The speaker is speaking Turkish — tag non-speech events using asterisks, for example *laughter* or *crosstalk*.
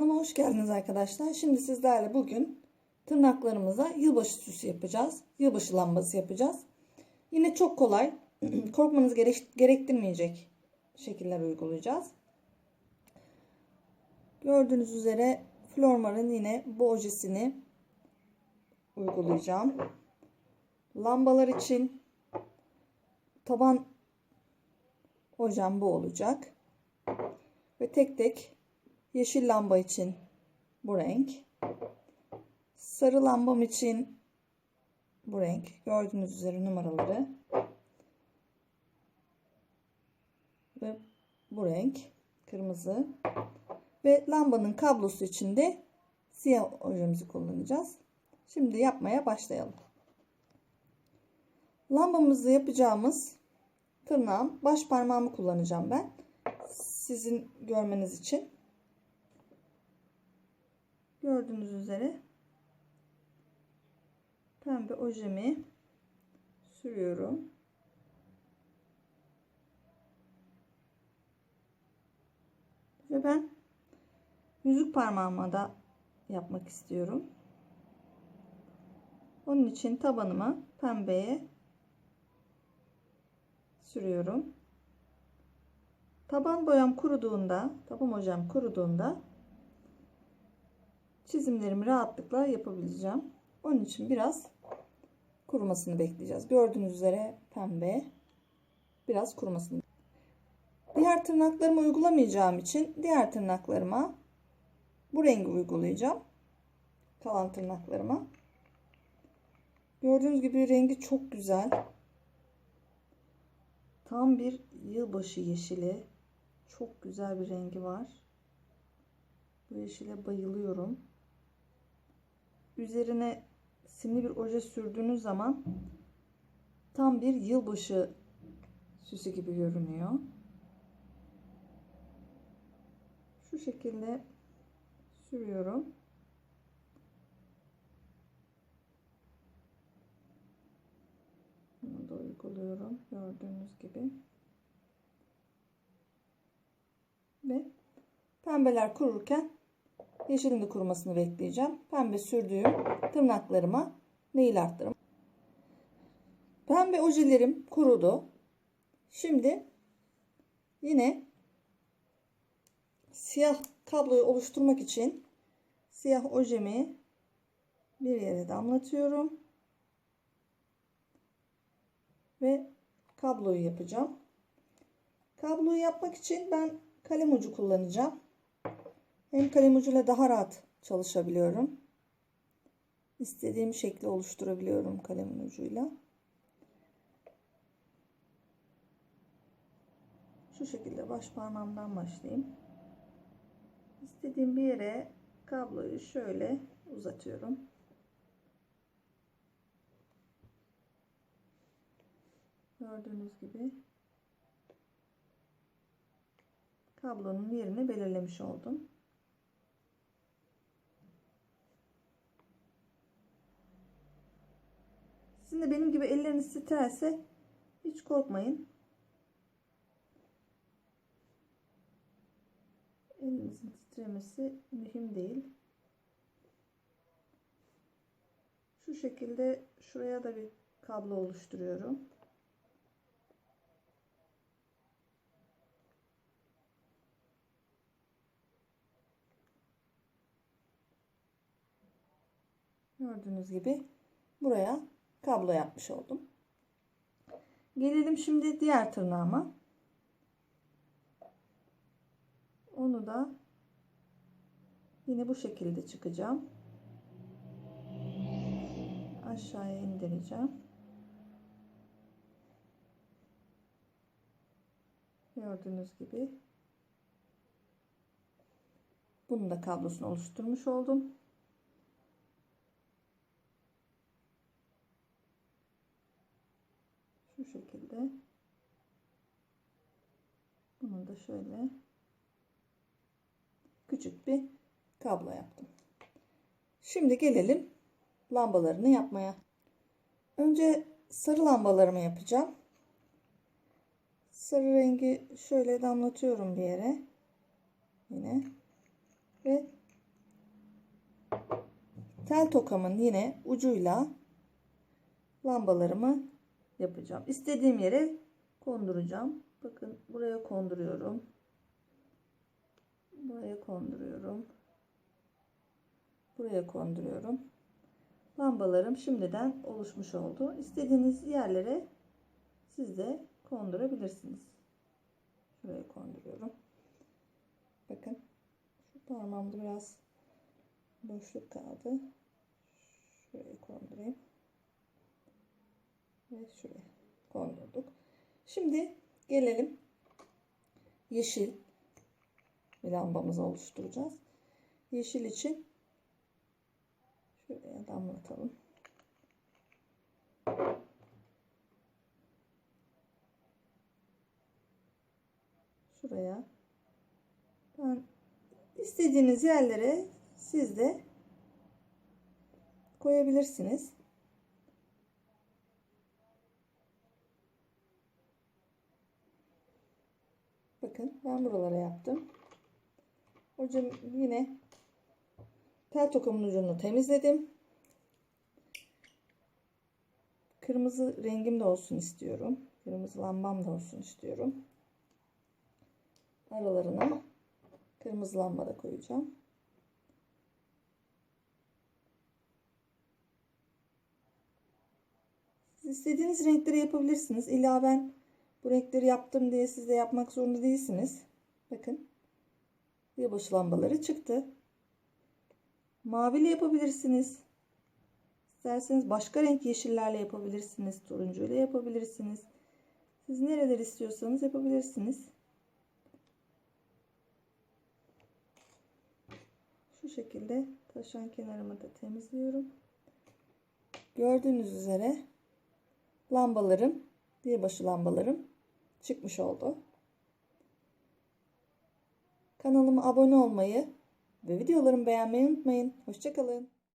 Kanalıma hoş geldiniz arkadaşlar. Şimdi sizlerle bugün tırnaklarımıza yılbaşı süsü yapacağız. Yılbaşı lambası yapacağız. Yine çok kolay. *clears throat* Korkmanız gerek, gerektirmeyecek şekiller uygulayacağız. Gördüğünüz üzere Flormar'ın yine bu ojesini uygulayacağım. Lambalar için taban ojem bu olacak. Ve tek tek yeşil lamba için bu renk. Sarı lambam için bu renk. Gördüğünüz üzere numaraları. Ve bu renk. Kırmızı. Ve lambanın kablosu için de siyah ojemizi kullanacağız. Şimdi yapmaya başlayalım. Lambamızı yapacağımız tırnağım baş parmağımı kullanacağım ben. Sizin görmeniz için. Gördüğünüz üzere pembe ojemi sürüyorum. Ve ben yüzük parmağıma da yapmak istiyorum. Onun için tabanıma pembeye sürüyorum. Taban boyam kuruduğunda, taban hocam kuruduğunda çizimlerimi rahatlıkla yapabileceğim. Onun için biraz kurumasını bekleyeceğiz. Gördüğünüz üzere pembe biraz kurumasını. Diğer tırnaklarımı uygulamayacağım için diğer tırnaklarıma bu rengi uygulayacağım. Kalan tırnaklarıma. Gördüğünüz gibi rengi çok güzel. Tam bir yılbaşı yeşili. Çok güzel bir rengi var. Bu yeşile bayılıyorum. Üzerine simli bir oje sürdüğünüz zaman tam bir yılbaşı süsü gibi görünüyor. Şu şekilde sürüyorum. Bunu da uyguluyorum gördüğünüz gibi. Ve pembeler kururken yeşilin de kurumasını bekleyeceğim. Pembe sürdüğüm tırnaklarıma nail arttırım. Pembe ojelerim kurudu. Şimdi yine siyah kabloyu oluşturmak için siyah ojemi bir yere damlatıyorum. Ve kabloyu yapacağım. Kabloyu yapmak için ben kalem ucu kullanacağım. Hem kalem ucuyla daha rahat çalışabiliyorum. İstediğim şekli oluşturabiliyorum kalemin ucuyla. Şu şekilde baş parmağımdan başlayayım. İstediğim bir yere kabloyu şöyle uzatıyorum. Gördüğünüz gibi kablonun yerini belirlemiş oldum. Sizin de benim gibi elleriniz titrerse hiç korkmayın. Elinizin titremesi mühim değil. Şu şekilde şuraya da bir kablo oluşturuyorum. Gördüğünüz gibi buraya kablo yapmış oldum. Gelelim şimdi diğer tırnağıma. Onu da yine bu şekilde çıkacağım. Aşağıya indireceğim. Gördüğünüz gibi bunun da kablosunu oluşturmuş oldum. Şu şekilde. Bunu da şöyle küçük bir kablo yaptım. Şimdi gelelim lambalarını yapmaya. Önce sarı lambalarımı yapacağım. Sarı rengi şöyle damlatıyorum bir yere. Yine. Ve tel tokamın yine ucuyla lambalarımı yapacağım. İstediğim yere konduracağım. Bakın buraya konduruyorum. Buraya konduruyorum. Buraya konduruyorum. Lambalarım şimdiden oluşmuş oldu. İstediğiniz yerlere siz de kondurabilirsiniz. Şuraya konduruyorum. Bakın şu parmağımda biraz boşluk kaldı. Şuraya kondurayım. Ve şuraya kondurduk. Şimdi gelelim yeşil bir lambamızı oluşturacağız. Yeşil için şuraya damlatalım. Şuraya ben istediğiniz yerlere siz de koyabilirsiniz. Bakın ben buralara yaptım. Hocam yine tel tokamın ucunu temizledim. Kırmızı rengim de olsun istiyorum. Kırmızı lambam da olsun istiyorum. Aralarına kırmızı lamba da koyacağım. Siz istediğiniz renkleri yapabilirsiniz. İlla ben bu renkleri yaptım diye siz de yapmak zorunda değilsiniz. Bakın. Yılbaşı lambaları çıktı. Maviyle yapabilirsiniz. İsterseniz başka renk yeşillerle yapabilirsiniz. Turuncuyla yapabilirsiniz. Siz nereler istiyorsanız yapabilirsiniz. Şu şekilde taşan kenarımı da temizliyorum. Gördüğünüz üzere lambalarım, yılbaşı lambalarım çıkmış oldu. Kanalıma abone olmayı ve videolarımı beğenmeyi unutmayın. Hoşçakalın.